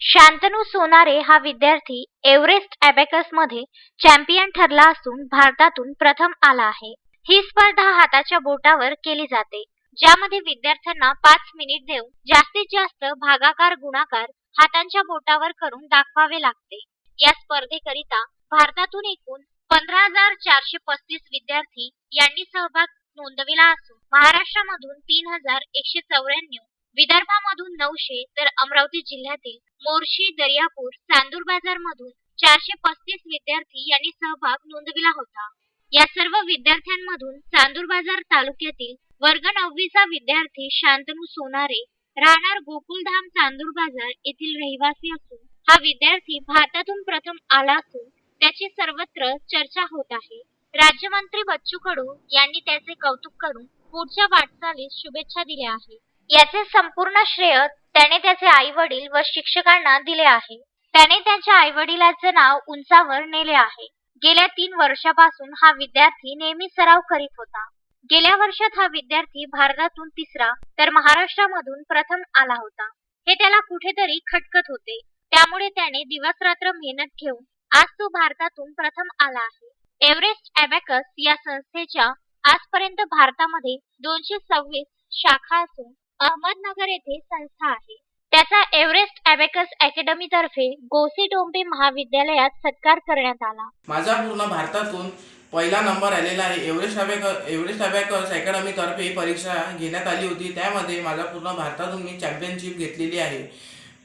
शांतनू सोनारे हा विद्यार्थी Everest अबॅकसमध्ये champion ठरला असून भारतातून प्रथम आला आहे. ही स्पर्धा हाताच्या बोटावर केली जाते ज्यामध्ये विद्यार्थ्यांना पाच मिनिट देऊन जास्तीत जास्त भागाकार गुणाकार हातांच्या बोटावर करून दाखवावे लागते. या स्पर्धेकरिता भारतातून एकूण पंधरा हजार चारशे पस्तीस विद्यार्थी यांनी सहभाग नोंदविला असून महाराष्ट्रामधून तीन हजार एकशे चौऱ्याण्णव विदर्भामधून नऊशे तर अमरावती जिल्ह्यातील मोर्शी दर्यापूर चांदूर बाजार मधून चारशे पस्तीस विद्यार्थी यांनी सहभाग नोंदविला होता. या सर्व विद्यार्थ्यांमधून चांदूर बाजार तालुक्यातील वर्ग नववीचा विद्यार्थी शांतनू सोनारे राहणार गोकुलधाम चांदूर बाजार येथील रहिवासी असून हा विद्यार्थी भारतातून प्रथम आला असून त्याची सर्वत्र चर्चा होत आहे. राज्यमंत्री बच्चू कडू यांनी त्याचे कौतुक करून पुढच्या वाटचालीस शुभेच्छा दिल्या आहेत. याचे संपूर्ण श्रेय त्याने त्याचे आई वडील व शिक्षकांना दिले आहे. त्याने त्याच्या आई वडिलांचे नाव उंचावर नेले आहे. गेल्या तीन वर्षापासून हा विद्यार्थी नेहमी सराव करीत होता. गेल्या वर्षात हा विद्यार्थी भारतातून तिसरा तर महाराष्ट्रामधून प्रथम आला होता. हे त्याला कुठेतरी खटकत होते. त्यामुळे त्याने दिवस रात्र मेहनत घेऊन आज तो भारतातून प्रथम आला आहे. एव्हरेस्ट अबॅकस या संस्थेच्या आजपर्यंत भारतामध्ये दोनशे सव्वीस शाखा असून अहमदनगर येथे संस्था आहे. त्याचा एव्हरेस्ट अॅबेकस अकॅडमी तर्फे गोसी डोंबे महाविद्यालयात सत्कार करण्यात आला. माझा पूर्ण भारतातून पहिला नंबर आलेला आहे. एव्हरेस्ट अबॅक एव्हरेस्ट अबॅकस अकॅडमीतर्फे परीक्षा घेण्यात आली होती. त्यामध्ये माझा पूर्ण भारतातून मी चॅम्पियनशिप घेतलेली आहे.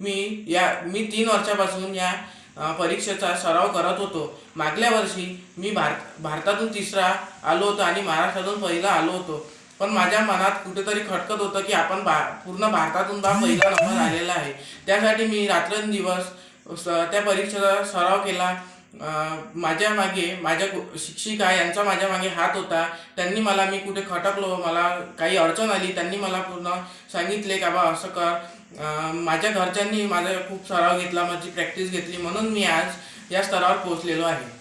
मी या मी तीन वर्षापासून या परीक्षेचा सराव करत होतो. मागल्या वर्षी मी भारत भारतातून तिसरा आलो होतो आणि महाराष्ट्रातून पहिला आलो होतो. पण माझ्या मनात कुठेतरी खटकत होतं की आपण बा पूर्ण भारतातून बा पहिला नंबर आलेला आहे. त्यासाठी मी रात्रंदिवस स- त्या परीक्षेचा सराव केला. माझ्या मागे माझ्या गु- शिक्षिका यांचा माझ्या मागे हात होता. त्यांनी मला मी कुठे खटकलो मला काही अडचण आली त्यांनी मला पूर्ण सांगितले का बा असं कर. माझ्या घरच्यांनी माझा खूप सराव घेतला माझी प्रॅक्टिस घेतली. म्हणून मी आज या स्तरावर पोहोचलेलो आहे.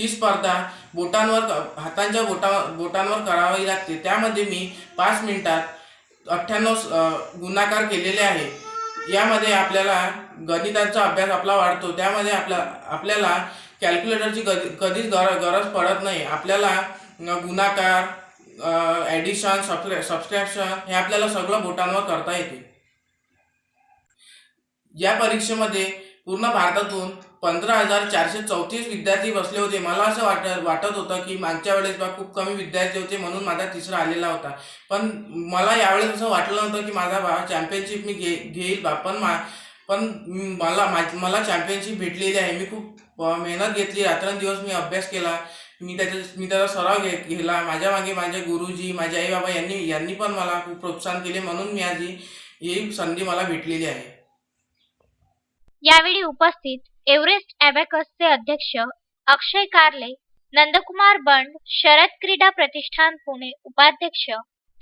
ही स्पर्धा बोटांवर हातांच्या बोटा बोटांवर करावी लागते. त्यामध्ये मी पाच मिनिटात अठ्ठ्याण्णव गुणाकार केलेले आहे. यामध्ये आपल्याला गणिताचा अभ्यास आपला वाढतो. त्यामध्ये आपला आपल्याला कॅल्क्युलेटरची कधी कधीच गर गरज पडत नाही. आपल्याला गुणाकार ॲडिशन सबस्ट्रॅ सबस्ट्रॅक्शन हे आपल्याला सगळं बोटांवर करता येते. या परीक्षेमध्ये पूर्ण भारतातून पंधरा हजार चारशे चौतीस विद्यार्थी बसले होते. मला असं वाटत वाटत होतं की मागच्या वेळेस बा खूप कमी विद्यार्थी होते म्हणून माझा तिसरा आलेला होता. पण मला यावेळेस असं वाटलं नव्हतं की माझा बा चॅम्पियनशिप मी घे घेईल बा. पण मा पण मला मा- मला चॅम्पियनशिप भेटलेली आहे. मी खूप मेहनत घेतली. रात्रंदिवस मी अभ्यास केला. मी त्याच्या मी त्याचा सराव घे घेतला. माझ्या मागे माझे गुरुजी माझे आई बाबा यांनी यांनी पण मला खूप प्रोत्साहन केले. म्हणून मी आज ही ही संधी मला भेटलेली आहे. यावेळी उपस्थित एव्हरेस्ट अॅबॅकसचे अध्यक्ष अक्षय कारले नंदकुमार बंड शरद क्रीडा प्रतिष्ठान पुणे उपाध्यक्ष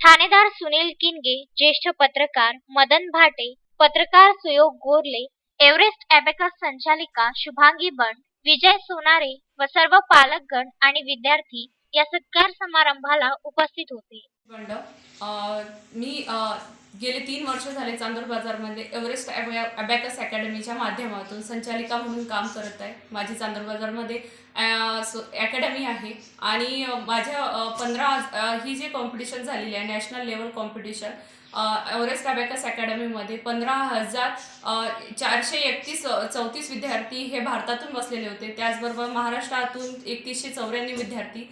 ठाणेदार सुनील किनगे ज्येष्ठ पत्रकार मदन भाटे पत्रकार सुयोग गोरले एव्हरेस्ट अॅबॅकस संचालिका शुभांगी बंड विजय सोनारे व सर्व पालकगण आणि विद्यार्थी या सत्कार समारंभाला उपस्थित होते. मी गेले तीन वर्ष झाले चांदूर बाजारमध्ये एव्हरेस्ट ॲबॅ- अबॅकस अकॅडमीच्या माध्यमातून संचालिका म्हणून काम करत आहे. माझी चांदूर बाजारमध्ये अकॅडमी आहे. आणि माझ्या पंधरा ही जी कॉम्पिटिशन झालेली आहे national level competition Everest abacus अकॅडमीमध्ये पंधरा हजार चारशे एकतीस चौतीस विद्यार्थी हे भारतातून बसलेले होते. त्याचबरोबर महाराष्ट्रातून एकतीसशे चौऱ्याण्णव विद्यार्थी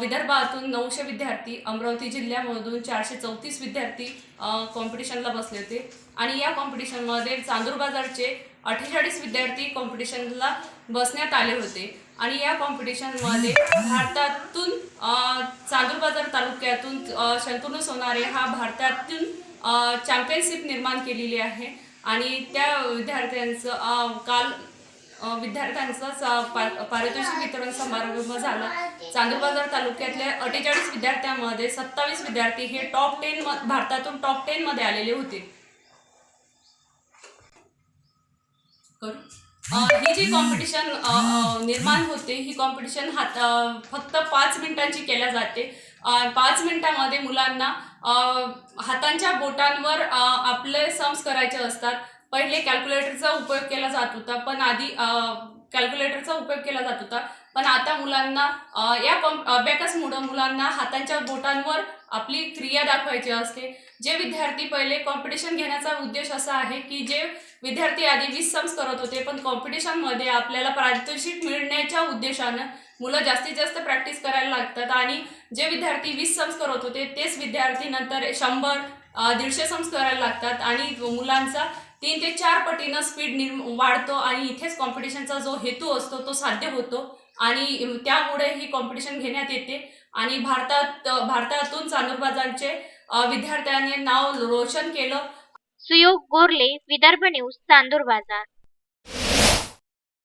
विदर्भातून नऊशे विद्यार्थी अमरावती जिल्ह्यामधून चारशे चौतीस विद्यार्थी कॉम्पिटिशनला बसले होते. आणि या कॉम्पिटिशनमध्ये चांदूर बाजारचे अठ्ठेचाळीस विद्यार्थी कॉम्पिटिशनला बसण्यात आले होते. आणि या कॉम्पिटिशनमध्ये भारतातून चांदूर बाजार तालुक्यातून शंतनू सोनारे हा भारतातून चॅम्पियनशिप निर्माण केलेली आहे. आणि त्या विद्यार्थ्यांचं काल विद्यार्थ्यांचाच विद्यार्थ्यांचा पारितोषिक वितरण समारंभ झाला. चांदूर बाजार तालुक्यातल्या अठ्ठेचाळीस विद्यार्थ्यांमध्ये सत्तावीस विद्यार्थी हे टॉप टेन भारतातून टॉप टेन मध्ये आलेले होते. ही जी कॉम्पिटिशन निर्माण होते ही कॉम्पिटिशन हात फक्त पाच मिनिटांची केल्या जाते. पाच मिनिटामध्ये मुलांना हातांच्या बोटांवर आपले सम्स करायचे असतात. पहिले कॅल्क्युलेटरचा उपयोग केला जात होता पण आधी कॅल्क्युलेटरचा उपयोग केला जात होता. पण आता मुलांना या कॉम अबॅकसमुळं मुलांना हातांच्या बोटांवर आपली क्रिया दाखवायची असते. जे विद्यार्थी पहिले कॉम्पिटिशन घेण्याचा उद्देश असा आहे की जे विद्यार्थी आधी वीस सम्स करत होते पण कॉम्पिटिशनमध्ये आपल्याला पारितोषिक मिळण्याच्या उद्देशानं मुलं जास्तीत जास्त प्रॅक्टिस करायला लागतात. आणि जे विद्यार्थी वीस सम्स करत होते तेच विद्यार्थी नंतर शंभर दीडशे सम्स करायला लागतात आणि मुलांचा तीन ते चार पटीनं स्पीड निर्म वाढतो आणि इथेच कॉम्पिटिशनचा जो हेतू असतो तो साध्य होतो. आणि त्यामुळे ही कॉम्पिटिशन घेण्यात येते. आणि भारतात भारतातून चांदूरबाजांचे विद्यार्थ्यांनी नाव रोशन केलं. सुयोग गोरले विदर्भ न्यूज चांदूर बाजार